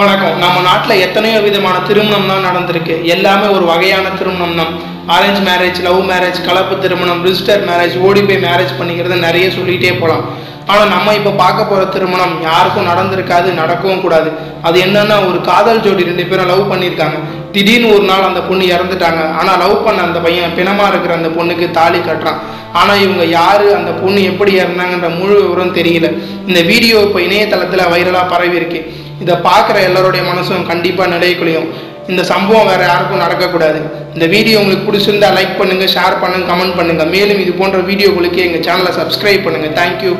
வணக்கம். நம்ம நாட்டில் எத்தனையோ விதமான திருமணம் தான் நடந்திருக்கு. எல்லாமே ஒரு வகையான திருமணம் தான். அரேஞ்ச் மேரேஜ் லவ் மேரேஜ் கலப்பு திருமணம் ரிஜிஸ்டர் மேரேஜ் ஓடி போய் மேரேஜ் பண்ணிக்கிறது நிறைய சொல்லிகிட்டே போகலாம் ஆனால் நம்ம இப்போ பார்க்க போகிற திருமணம் யாருக்கும் நடந்திருக்காது நடக்கவும் கூடாது. அது என்னன்னா ஒரு காதல் ஜோடி ரெண்டு பேரும் லவ் பண்ணியிருக்காங்க. திடீர்னு ஒரு நாள் அந்த பொண்ணு இறந்துட்டாங்க. ஆனால் லவ் பண்ண அந்த பையன் பிணமாக இருக்கிற அந்த பொண்ணுக்கு தாலி கட்டுறான். ஆனால் இவங்க யார் அந்த பொண்ணு எப்படி இறந்தாங்கன்ற முழு விவரம் தெரியல. இந்த வீடியோ இப்போ இணையதளத்தில் வைரலாக பரவி இருக்கு இதை பார்க்குற எல்லாருடைய மனசும் கண்டிப்பாக நிலைக்குலையும் இந்த சம்பவம் வேறு யாருக்கும் நடக்கக்கூடாது. இந்த வீடியோ உங்களுக்கு பிடிச்சிருந்தா லைக் பண்ணுங்கள் ஷேர் பண்ணுங்க கமெண்ட் பண்ணுங்கள் மேலும் இது போன்ற வீடியோகளுக்கு எங்கள் சேனலை சப்ஸ்கிரைப் பண்ணுங்கள் தேங்க்யூ